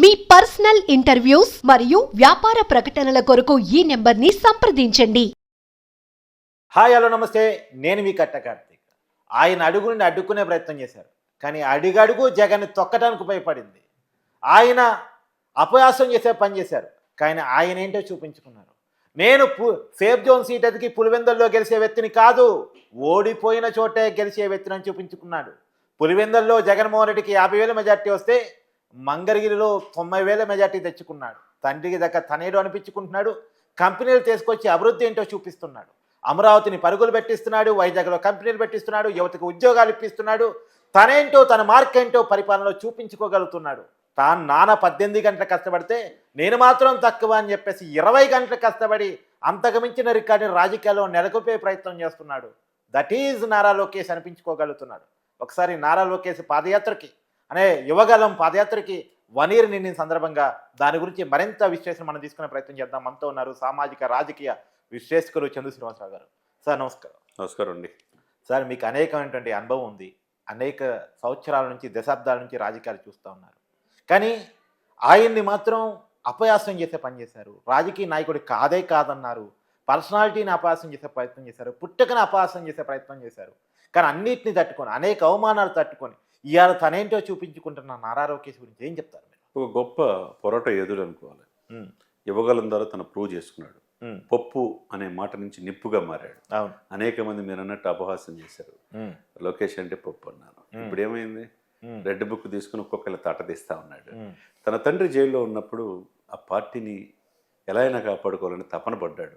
మీ personal interviews మరియు వ్యాపార ప్రకటనల కొరకు ఈ నెంబర్ని సంప్రదించండి. హాయ్ హలో నమస్తే. నేను మీ కట్ట కార్తీక్. ఆయన అడుగు నుండి అడ్డుకునే ప్రయత్నం చేశారు. కానీ అడుగడుగు జగన్ తొక్కడానికి ఉపయోగపడింది. ఆయన అపయాసం చేసే పని చేశారు. కానీ ఆయన ఏంటో చూపించుకున్నారు. నేను పు సేఫ్ జోన్ సీట్ ఎదిగి పులివెందల్లో గెలిచే వ్యక్తిని కాదు ఓడిపోయిన చోటే గెలిచే వ్యక్తిని అని చూపించుకున్నాడు. పులివెందల్లో జగన్మోహన్ రెడ్డికి యాభై వేల మెజార్టీ వస్తే మంగరగిరిలో తొంభై వేల మెజార్టీ తెచ్చుకున్నాడు. తండ్రికి దగ్గర తనేడు అనిపించుకుంటున్నాడు. కంపెనీలు తీసుకొచ్చి అభివృద్ధి ఏంటో చూపిస్తున్నాడు. అమరావతిని పరుగులు పెట్టిస్తున్నాడు. వైజాగ్లో కంపెనీలు పెట్టిస్తున్నాడు. యువతకు ఉద్యోగాలు ఇప్పిస్తున్నాడు. తనేంటో తన మార్క్ ఏంటో పరిపాలనలో చూపించుకోగలుగుతున్నాడు. తాను నాన్న పద్దెనిమిది గంటలు కష్టపడితే నేను మాత్రం తక్కువ అని చెప్పేసి ఇరవై గంటలు కష్టపడి అంతకమించిన రికార్డుని రాజకీయాల్లో నెలకొపే ప్రయత్నం చేస్తున్నాడు. దట్ ఈజ్ నారా లోకేష్ అనిపించుకోగలుగుతున్నాడు. ఒకసారి నారా లోకేష్ పాదయాత్రకి అనే యువగలం పాదయాత్రకి వన్ ఇయర్ నిండిన సందర్భంగా దాని గురించి మరింత విశ్లేషణ మనం తీసుకునే ప్రయత్నం చేద్దాం. మనతో ఉన్నారు సామాజిక రాజకీయ విశ్లేషకులు చందు శ్రీనివాసరావు గారు. సార్ నమస్కారం. నమస్కారం అండి. సార్ మీకు అనేకమైనటువంటి అనుభవం ఉంది. అనేక సంవత్సరాల నుంచి దశాబ్దాల నుంచి రాజకీయాలు చూస్తూ ఉన్నారు. కానీ ఆయన్ని మాత్రం అపయాసం చేసే పని చేశారు. రాజకీయ నాయకుడు కాదే కాదన్నారు. పర్సనాలిటీని అపయాసం చేసే ప్రయత్నం చేశారు. పుట్టకని అపయాసం చేసే ప్రయత్నం చేశారు. కానీ అన్నిటిని తట్టుకొని అనేక అవమానాలు తట్టుకొని ఇవాళ తనేంటో చూపించుకుంటున్న నారా లోకేష్ గురించి ఏం చెప్తారు ఒక గొప్ప పోరాట యోధుడు అనుకోవాలి. ఉమ్, యువగలం ద్వారా తను ప్రూవ్ చేసుకున్నాడు. పప్పు అనే మాట నుంచి నిప్పుగా మారాడు. అనేక మంది మీరు అన్నట్టు అపహాస్యం చేశారు. లోకేష్ అంటే పప్పు అన్నాను. ఇప్పుడు ఏమైంది? రెడ్ బుక్ తీసుకుని ఒక్కొక్కరి తాట తీస్తా ఉన్నాడు. తన తండ్రి జైల్లో ఉన్నప్పుడు ఆ పార్టీని ఎలా అయినా కాపాడుకోవాలని తపన పడ్డాడు.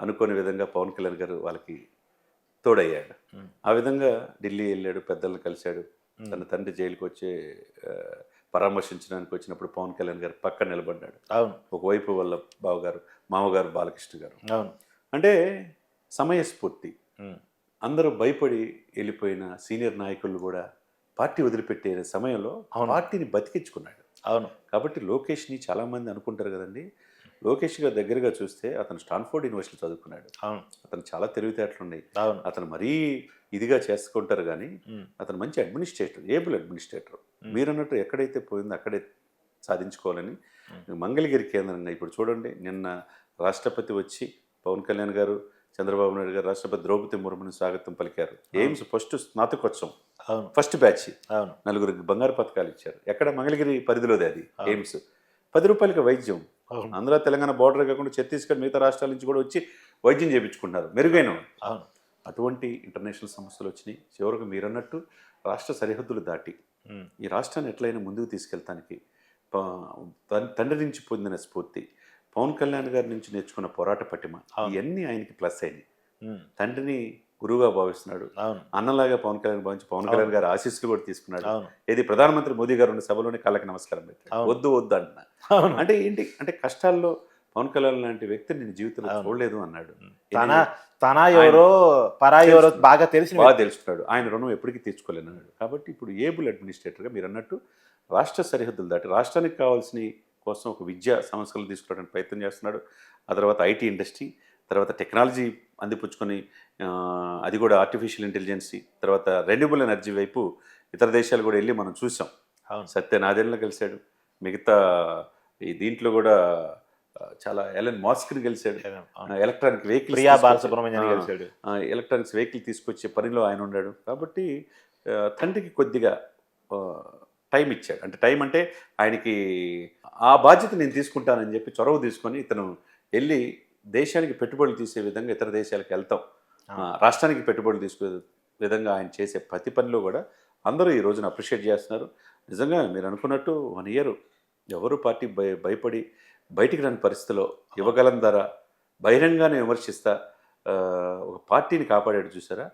అనుకోని విధంగా పవన్ కళ్యాణ్ గారు వాళ్ళకి తోడయ్యాడు. ఆ విధంగా ఢిల్లీ వెళ్ళాడు పెద్దలను కలిశాడు. తన తండ్రి జైలుకి వచ్చి పరామర్శించడానికి వచ్చినప్పుడు పవన్ కళ్యాణ్ గారు పక్కన నిలబడ్డాడు. అవును. ఒకవైపు వాళ్ళ బావగారు మామగారు బాలకృష్ణ గారు. అవును. అంటే సమయస్ఫూర్తి. అందరూ భయపడి వెళ్ళిపోయిన సీనియర్ నాయకులు కూడా పార్టీ వదిలిపెట్టే సమయంలో. పార్టీని బతికించుకున్నాడు. అవును. కాబట్టి లోకేష్ని చాలామంది అనుకుంటారు కదండి లోకేష్ గారి దగ్గరగా చూస్తే అతను స్టాన్ఫోర్డ్ యూనివర్సిటీ చదువుకున్నాడు. అవును. అతను చాలా తెలివితేటలు ఉన్నాయి అవును. అతను మరీ ఇదిగా చేసుకుంటారు కానీ అతను మంచి అడ్మినిస్ట్రేటర్ ఏబుల్ అడ్మినిస్ట్రేటర్. మీరు అన్నట్టు ఎక్కడైతే పోయిందో అక్కడే సాధించుకోవాలని మంగళగిరి కేంద్రంగా ఇప్పుడు చూడండి నిన్న రాష్ట్రపతి వచ్చి పవన్ కళ్యాణ్ గారు చంద్రబాబు నాయుడు గారు రాష్ట్రపతి ద్రౌపది ముర్ముని స్వాగతం పలికారు. AIIMS first స్నాతకోత్సవం. First batch. నలుగురికి బంగారు పథకాలు ఇచ్చారు. ఎక్కడ? మంగళగిరి పరిధిలోదే అది. ఎయిమ్స్. పది రూపాయలకి వైద్యం. ఆంధ్ర తెలంగాణ బార్డర్ కాకుండా ఛత్తీస్గఢ్ మిగతా రాష్ట్రాల నుంచి కూడా వచ్చి వైద్యం చేయించుకుంటున్నారు మెరుగైన అటువంటి ఇంటర్నేషనల్ సమస్యలు వచ్చినాయి. చివరకు మీరన్నట్టు రాష్ట్ర సరిహద్దులు దాటి ఈ రాష్ట్రాన్ని ఎట్లయినా ముందుకు తీసుకెళ్తానికి తండ్రి నుంచి పొందిన స్ఫూర్తి పవన్ కళ్యాణ్ గారి నుంచి నేర్చుకున్న పోరాట పటిమ. ఇవన్నీ ఆయనకి ప్లస్ అయినాయి. తండ్రిని గురువుగా భావిస్తున్నాడు. అన్నలాగా పవన్ కళ్యాణ్ భావించి పవన్ కళ్యాణ్ గారి ఆశీస్సులు కూడా తీసుకున్నాడు. ఏది ప్రధానమంత్రి మోదీ గారు ఉన్న సభలోనే కాళ్ళకి నమస్కారం పెట్టాడు. వద్దు వద్దు అంటున్నా. అంటే ఏంటి? అంటే కష్టాల్లో పవన్ కళ్యాణ్ లాంటి వ్యక్తిని నేను జీవితంలో. చూడలేదు అన్నాడు. తన తన ఎవరో పరాయి ఎవరో తెలుసు. బాగా తెలిసిన బాగా. తెలుసుకున్నాడు. ఆయన రుణం ఎప్పటికీ తీర్చుకోలేను అన్నాడు. కాబట్టి ఇప్పుడు ఏబుల్ అడ్మినిస్ట్రేటర్గా మీరు అన్నట్టు రాష్ట్ర సరిహద్దులు దాటి రాష్ట్రానికి కావాల్సిన కోసం ఒక విద్యా సంస్కరణలు తీసుకురావడానికి ప్రయత్నం చేస్తున్నాడు. ఆ తర్వాత ఐటీ ఇండస్ట్రీ తర్వాత టెక్నాలజీ అందిపుచ్చుకొని అది కూడా ఆర్టిఫిషియల్ ఇంటెలిజెన్సీ తర్వాత రెన్యూబుల్ ఎనర్జీ వైపు ఇతర దేశాలు కూడా వెళ్ళి మనం చూసాం. సత్య నాదెండ్ల కలిశాడు. మిగతా ఈ దీంట్లో కూడా చాలా ఎలన్ మాస్క్ని గెలిచాడు. ఎలక్ట్రానిక్ వెహికల్ ప్రియా బాలసుబ్రహ్మణ్యం కలిసాడు ఎలక్ట్రానిక్స్ వెహికల్ తీసుకొచ్చే పనిలో ఆయన ఉన్నాడు. కాబట్టి తండ్రికి కొద్దిగా టైం ఇచ్చాడు. అంటే టైం అంటే ఆయనకి ఆ బాధ్యత నేను తీసుకుంటానని చెప్పి చొరవ తీసుకొని ఇతను వెళ్ళి దేశానికి పెట్టుబడులు తీసే విధంగా ఇతర దేశాలకు వెళ్తాం. రాష్ట్రానికి పెట్టుబడులు తీసుకునే విధంగా ఆయన చేసే ప్రతి పనిలో కూడా అందరూ ఈ రోజున అప్రిషియేట్ చేస్తున్నారు. నిజంగా మీరు అనుకున్నట్టు వన్ ఇయర్ ఎవరు పార్టీ భయ భయపడి బయటికి రాని పరిస్థితిలో యువగలం ధర బహిరంగానే విమర్శిస్తా ఒక పార్టీని కాపాడాడు చూసారా.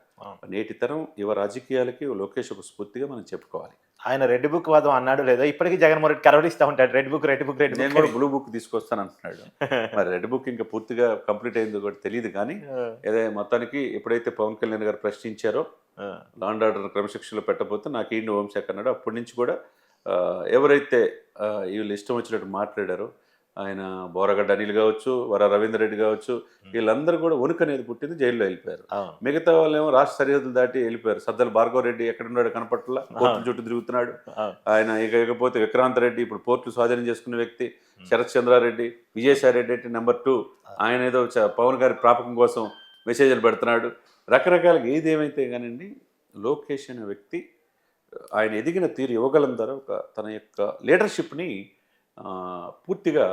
నేటి తరం యువ రాజకీయాలకి లోకేష్ ఒక స్ఫూర్తిగా మనం చెప్పుకోవాలి. ఆయన రెడ్ బుక్ వాదం అన్నాడు లేదో ఇప్పటికీ జగన్మోహన్ రెడ్డి కరవడిస్తూ ఉంటాడు. Red book red book red నేను కూడా బ్లూ బుక్ తీసుకొస్తాను అంటున్నాడు. మరి రెడ్ బుక్ ఇంకా పూర్తిగా కంప్లీట్ అయిందో కూడా తెలియదు కానీ ఏదో మొత్తానికి ఎప్పుడైతే పవన్ కళ్యాణ్ గారు ప్రశ్నించారో లాండ్ ఆర్డర్ క్రమశిక్షణలో పెట్టబోతే నాకు ఈ హోంశాఖ అన్నాడు. అప్పటి నుంచి కూడా ఎవరైతే వీళ్ళు ఇష్టం వచ్చినట్టు మాట్లాడారో ఆయన బోరగడ్డ అనిల్ కావచ్చు వర రవీందర్ రెడ్డి కావచ్చు వీళ్ళందరూ కూడా వణుకు అనేది పుట్టింది జైల్లో వెళ్ళిపోయారు. మిగతా వాళ్ళేమో రాష్ట్ర సరిహద్దులు దాటి వెళ్ళిపోయారు. సద్దల భార్గవ రెడ్డి ఎక్కడున్నాడు కనపట్ల కోర్టుల చుట్టూ తిరుగుతున్నాడు. ఆయన ఇక ఇకపోతే విక్రాంత్ రెడ్డి ఇప్పుడు పోర్టులు స్వాధీనం చేసుకున్న వ్యక్తి శరత్ చంద్రారెడ్డి విజయసాయి రెడ్డి అంటే నెంబర్ టూ ఆయన ఏదో చ- పవన్ గారి ప్రాపకం కోసం మెసేజ్లు పెడుతున్నాడు. రకరకాలుగా ఏది ఏమైతే కానివ్వండి లోకేష్ అనే వ్యక్తి ఆయన ఎదిగిన తీరు ఇవ్వగలం ద్వారా ఒక తన యొక్క లీడర్షిప్ని పూర్తిగా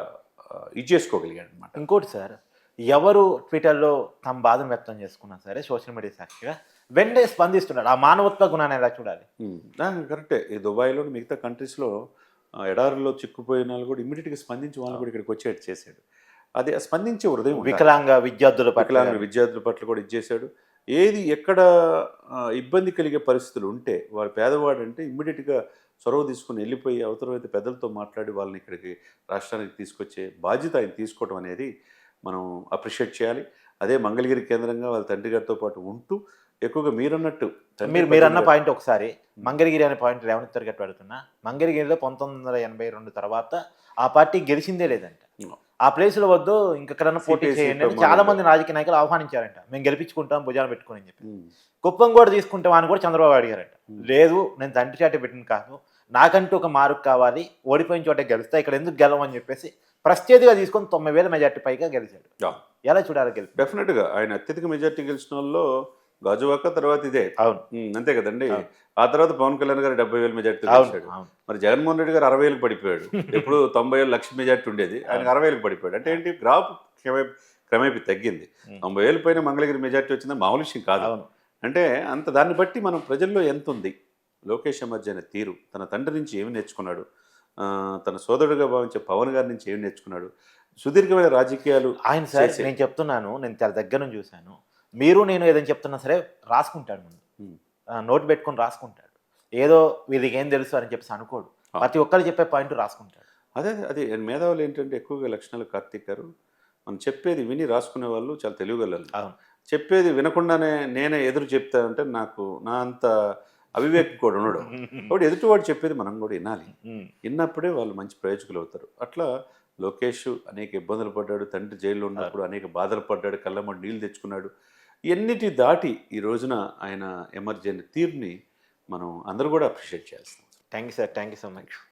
ఇది చేసుకోగలిగాడు అనమాట ఇంకోటి సార్ ఎవరు ట్విట్టర్లో తమ బాధను వ్యక్తం చేసుకున్నా సరే సోషల్ మీడియా సాక్షిగా వెంటనే స్పందిస్తున్నాడు. ఆ మానవత్వ గుణాన్ని ఎలా చూడాలి? కరెక్టే. ఈ దుబాయ్లో మిగతా కంట్రీస్లో ఎడారిలో చిక్కుపోయిన వాళ్ళు కూడా ఇమ్మీడియట్గా స్పందించి వాళ్ళు కూడా ఇక్కడికి వచ్చేట్టు చేశాడు. అది స్పందించే హృదయం. వికలాంగ విద్యార్థుల పట్ల వికలాంగుల విద్యార్థుల పట్ల కూడా ఇచ్చేశాడు ఏది ఎక్కడ ఇబ్బంది కలిగే పరిస్థితులు ఉంటే వారు పేదవాడు అంటే ఇమ్మీడియట్గా చొరవ తీసుకుని వెళ్ళిపోయి అవసరమైతే పెద్దలతో మాట్లాడి వాళ్ళని ఇక్కడికి రాష్ట్రానికి తీసుకొచ్చే బాధ్యత ఆయన తీసుకోవడం అనేది మనం అప్రిషియేట్ చేయాలి. అదే మంగళగిరి కేంద్రంగా వాళ్ళ తండ్రి గారితో పాటు ఉంటూ ఎక్కువగా మీరన్నట్టు మీరు మీరు అన్న పట్ల- పాయింట్ ఒకసారి మంగళగిరి అనే పాయింట్ రేవంత్ తిరగట్టు పెడుతున్నా. మంగళగిరిలో పంతొమ్మిది వందల ఎనభై రెండు తర్వాత ఆ పార్టీ గెలిచిందే లేదంట. ఆ ప్లేస్లో వద్దు ఇంకెక్కడన్నా పోటీ చేయండి అని. చాలా మంది రాజకీయ నాయకులు ఆహ్వానించారంట మేము గెలిపించుకుంటాం భుజాలు పెట్టుకుని అని చెప్పి. కుప్పం కూడా తీసుకుంటాం అని కూడా చంద్రబాబు అడిగారంట. లేదు నేను తండ్రి చాటి పెట్టిన కాదు నాకంటూ ఒక మార్క్ కావాలి ఓడిపోయిన చోట గెలుస్తా ఇక్కడ ఎందుకు గెలవని చెప్పేసి ప్రత్యేకగా తీసుకొని తొంభై వేల మెజార్టీ పైగా గెలిచాడు. ఎలా చూడాలి గెలిపి డెఫినెట్గా ఆయన అత్యధిక మెజార్టీ గెలిచిన వాళ్ళు గాజువాక తర్వాత ఇదే. అవును. అంతే కదండి. ఆ తర్వాత పవన్ కళ్యాణ్ గారు డెబ్బై వేల మెజార్టీ అవును. మరి జగన్మోహన్ రెడ్డి గారు అరవై వేలకు పడిపోయాడు. ఎప్పుడు తొంభై వేలు లక్ష మెజార్టీ ఉండేది. ఆయనకు అరవై వేలకు పడిపోయాడు. అంటే ఏంటి? గ్రాఫ్ క్రమే క్రమేపీ తగ్గింది. తొంభై వేలు పైన మంగళగిరి మెజార్టీ వచ్చింది మామూలు విషయం కాదు. అంటే అంత దాన్ని బట్టి మనం ప్రజల్లో ఎంత ఉంది లోకేష్ అమర్జీ అనే తీరు. తన తండ్రి నుంచి ఏమి నేర్చుకున్నాడు? తన సోదరుడిగా భావించే పవన్ గారి నుంచి ఏమి నేర్చుకున్నాడు? సుదీర్ఘమైన రాజకీయాలు ఆయన సార్ నేను చెప్తున్నాను. నేను చాలా దగ్గర నుంచి చూశాను. మీరు నేను ఏదైనా చెప్తున్నా సరే రాసుకుంటాడు ముందు. ఆ, నోట్ పెట్టుకొని రాసుకుంటాడు. ఏదో వీళ్ళకి ఏం తెలుసు అని చెప్పేసి అనుకోడు. ప్రతి ఒక్కరు చెప్పే పాయింట్ రాసుకుంటాడు. అదే అదే మేధావులు ఏంటంటే ఎక్కువగా లక్షణాలు కార్తీక్ గారు. మనం చెప్పేది విని రాసుకునే వాళ్ళు చాలా తెలియగలరు చెప్పేది వినకుండానే నేనే ఎదురు చెప్తా అంటే నాకు నా అంత అవివేకం కూడా ఉండడు. కాబట్టి ఎదుటివాడు చెప్పేది మనం కూడా వినాలి. ఉమ్. విన్నప్పుడే వాళ్ళు మంచి ప్రయోజకులు అవుతారు. అట్లా లోకేష్ అనేక ఇబ్బందులు పడ్డాడు. తండ్రి జైల్లో ఉన్నప్పుడు అనేక బాధలు పడ్డాడు. కళ్ళమ్మడి నీళ్ళు తెచ్చుకున్నాడు. ఎన్నిటి దాటి ఈ రోజున ఆయన ఎమర్జెన్ తీరుని మనం అందరూ కూడా అప్రిషియేట్ చేస్తాం. Thank you sir thank you so much